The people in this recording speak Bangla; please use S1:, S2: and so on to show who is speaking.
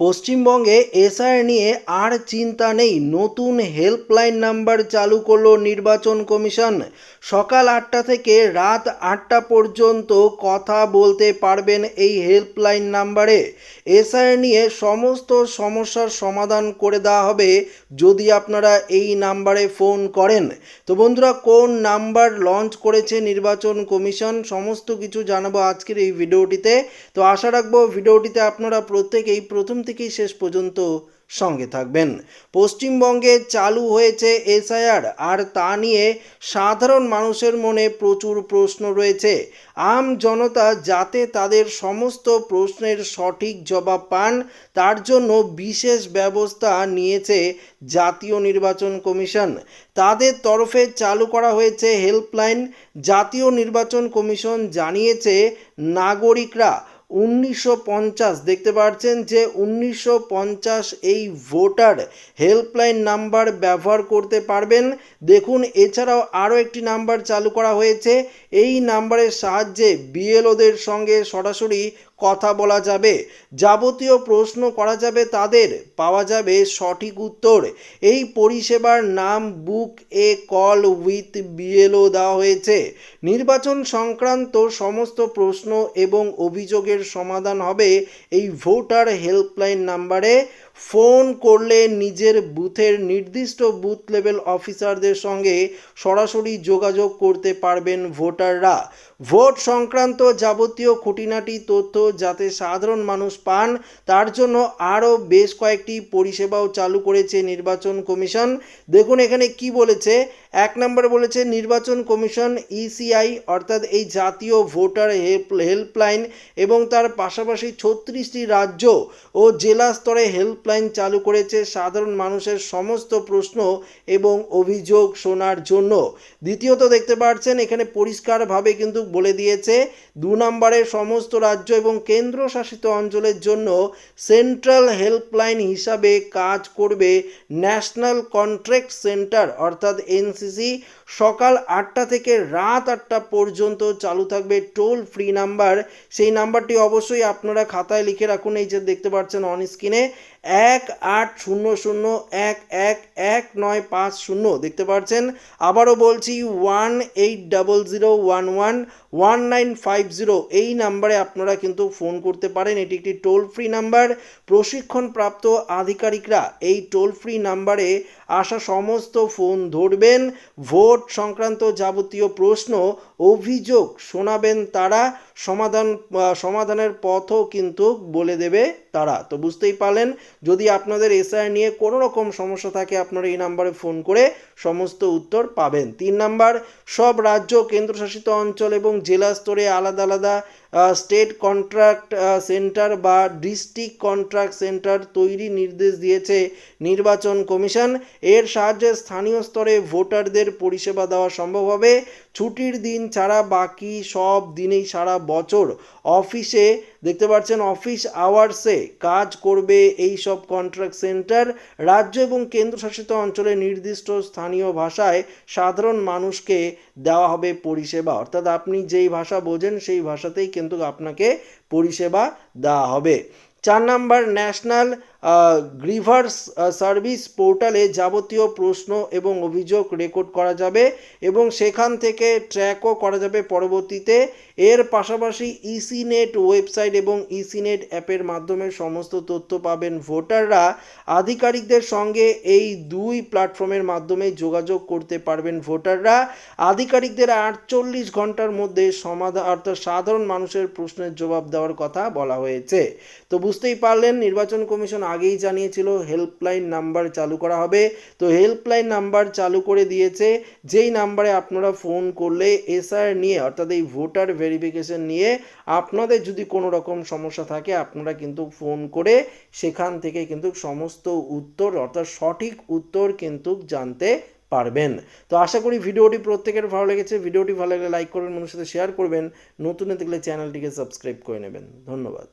S1: পশ্চিমবঙ্গে এসআর নিয়ে আর চিন্তা নেই। নতুন হেল্পলাইন নাম্বার চালু করল নির্বাচন কমিশন। সকাল আটটা থেকে রাত আটটা পর্যন্ত কথা বলতে পারবেন এই হেল্পলাইন নাম্বারে। এসআর নিয়ে সমস্ত সমস্যার সমাধান করে দেওয়া হবে যদি আপনারা এই নাম্বারে ফোন করেন। তো বন্ধুরা, কোন নাম্বার লঞ্চ করেছে নির্বাচন কমিশন সমস্ত কিছু জানাব আজকের এই ভিডিওটিতে। তো আশা রাখব ভিডিওটিতে আপনারা প্রত্যেকেই প্রথম থেকেই শেষ পর্যন্ত সঙ্গে থাকবেন। পশ্চিমবঙ্গে চালু হয়েছে এসআইআর, আর তা নিয়ে সাধারণ মানুষের মনে প্রচুর প্রশ্ন রয়েছে। আম জনতা যাতে তাদের সমস্ত প্রশ্নের সঠিক জবাব পান, তার জন্য বিশেষ ব্যবস্থা নিয়েছে জাতীয় নির্বাচন কমিশন। তাদের তরফে চালু করা হয়েছে হেল্পলাইন। জাতীয় নির্বাচন কমিশন জানিয়েছে, নাগরিকরা উনিশশো পঞ্চাশ, দেখতে পাচ্ছেন যে উনিশশো পঞ্চাশ এই ভোটার হেল্পলাইন নাম্বার ব্যবহার করতে পারবেন। দেখুন, এছাড়াও আরও একটি নাম্বার চালু করা হয়েছে। এই নাম্বারের সাহায্যে বিএলওদের সঙ্গে সরাসরি কথা বলা যাবে, যাবতীয় প্রশ্ন করা যাবে তাদের, পাওয়া যাবে সঠিক উত্তর। এই পরিষেবার নাম book a call with BLO দেওয়া হয়েছে। নির্বাচন সংক্রান্ত সমস্ত প্রশ্ন এবং অভিযোগের সমাধান হবে এই ভোটার হেল্পলাইন নাম্বারে। ফোন করলে নিজের বুথের নির্দিষ্ট বুথ লেভেল অফিসারদের সঙ্গে সরাসরি যোগাযোগ করতে পারবেন ভোটাররা। ভোট সংক্রান্ত যাবতীয় খুঁটিনাটি তথ্য যাতে সাধারণ মানুষ পান, তার জন্য আরও বেশ কয়েকটি পরিষেবাও চালু করেছে নির্বাচন কমিশন। দেখুন এখানে কি বলেছে এক নম্বরে বলেছে, নির্বাচন কমিশন ইসিআই অর্থাৎ এই জাতীয় ভোটার হেল্প, হেল্পলাইন এবং তার পাশাপাশি ছত্রিশটি রাজ্য ও জেলা স্তরে হেল্পলাইন চালু করেছে সাধারণ মানুষের সমস্ত প্রশ্ন এবং অভিযোগ শোনার জন্য। দ্বিতীয়ত দেখতে পাচ্ছেন এখানে পরিষ্কারভাবে কিন্তু বলে দিয়েছে, দু নম্বরে সমস্ত রাজ্য এবং কেন্দ্রশাসিত অঞ্চলের জন্য সেন্ট্রাল হেল্পলাইন হিসাবে কাজ করবে ন্যাশনাল কন্ট্রাক্ট সেন্টার, অর্থাৎ Francis e সকাল আটটা থেকে রাত আটটা পর্যন্ত চালু থাকবে টোল ফ্রি নাম্বার সেই নাম্বারটি অবশ্যই আপনারা খাতায় লিখে রাখুন, এই যে দেখতে পাচ্ছেন অন স্ক্রিনে এক আট শূন্য শূন্য, এক এক এক নয় পাঁচ শূন্য, দেখতে পাচ্ছেন। আবারও বলছি one eight double zero one one one nine five zero এই নাম্বারে আপনারা কিন্তু ফোন করতে পারেন। এটি একটি টোল ফ্রি নাম্বার প্রশিক্ষণপ্রাপ্ত আধিকারিকরা এই টোল ফ্রি নাম্বারে আসা সমস্ত ফোন ধরবেন। ভোট সংক্রান্ত যাবতীয় প্রশ্ন অভিযোগ শোনাবেন তারা। সমাধান সমাধানের পথও কিন্তু বলে দেবে তারা। তো বুঝতেই পারলেন, যদি আপনাদের এসআই নিয়ে কোনো রকম সমস্যা থাকে, আপনারা এই নাম্বারে ফোন করে সমস্ত উত্তর পাবেন। তিন নাম্বার, সব রাজ্য, কেন্দ্রশাসিত অঞ্চল এবং জেলা স্তরে আলাদা আলাদা স্টেট কন্ট্রাক্ট সেন্টার বা ডিস্ট্রিক্ট কন্ট্রাক্ট সেন্টার তৈরি নির্দেশ দিয়েছে নির্বাচন কমিশন। এর সাহায্যে স্থানীয় স্তরে ভোটারদের পরিষেবা দেওয়া সম্ভব হবে। ছুটির দিন ছাড়া বাকি সব দিনেই সারা বছর অফিসে, দেখতে পাচ্ছেন অফিস আওয়ার্সে কাজ করবে এই সব কন্ট্রাক্ট সেন্টার রাজ্য এবং কেন্দ্রশাসিত অঞ্চলে নির্দিষ্ট স্থানীয় ভাষায় সাধারণ মানুষকে দেওয়া হবে পরিষেবা। অর্থাৎ আপনি যেই ভাষা বোঝেন, সেই ভাষাতেই কিন্তু আপনাকে পরিষেবা দেওয়া হবে। চার নাম্বার ন্যাশনাল গ্রিভার্স সার্ভিস পোর্টালে যাবতীয় প্রশ্ন এবং অভিযোগ রেকর্ড করা যাবে এবং সেখান থেকে ট্র্যাকও করা যাবে পরবর্তীতে। এর পাশাপাশি ইসিনেট ওয়েবসাইট এবং ইসিনেট অ্যাপের মাধ্যমে সমস্ত তথ্য পাবেন ভোটাররা। আধিকারিকদের সঙ্গে এই দুই প্ল্যাটফর্মের মাধ্যমে যোগাযোগ করতে পারবেন ভোটাররা। আধিকারিকদের আটচল্লিশ ঘণ্টার মধ্যে সমাধান অর্থাৎ সাধারণ মানুষের প্রশ্নের জবাব দেওয়ার কথা বলা হয়েছে। তো বুঝতেই পারলেন, নির্বাচন কমিশন আগেই জানিয়েছিল হেল্পলাইন নাম্বার চালু করা হবে। তো হেল্পলাইন নাম্বার চালু করে দিয়েছে। যেই নাম্বারে আপনারা ফোন করলে এসআর নিয়ে, অর্থাৎ এই ভোটার ভেরিফিকেশন নিয়ে আপনাদের যদি কোনো রকম সমস্যা থাকে, আপনারা কিন্তু ফোন করে সেখান থেকে কিন্তু সমস্ত উত্তর, অর্থাৎ সঠিক উত্তর কিন্তু জানতে পারবেন। তো আশা করি ভিডিওটি প্রত্যেকের ভালো লেগেছে। ভিডিওটি ভালো লাগলে লাইক করবেন মানুষের সাথে শেয়ার করবেন। নতুন দেখলে চ্যানেলটিকে সাবস্ক্রাইব করে নেবেন। ধন্যবাদ।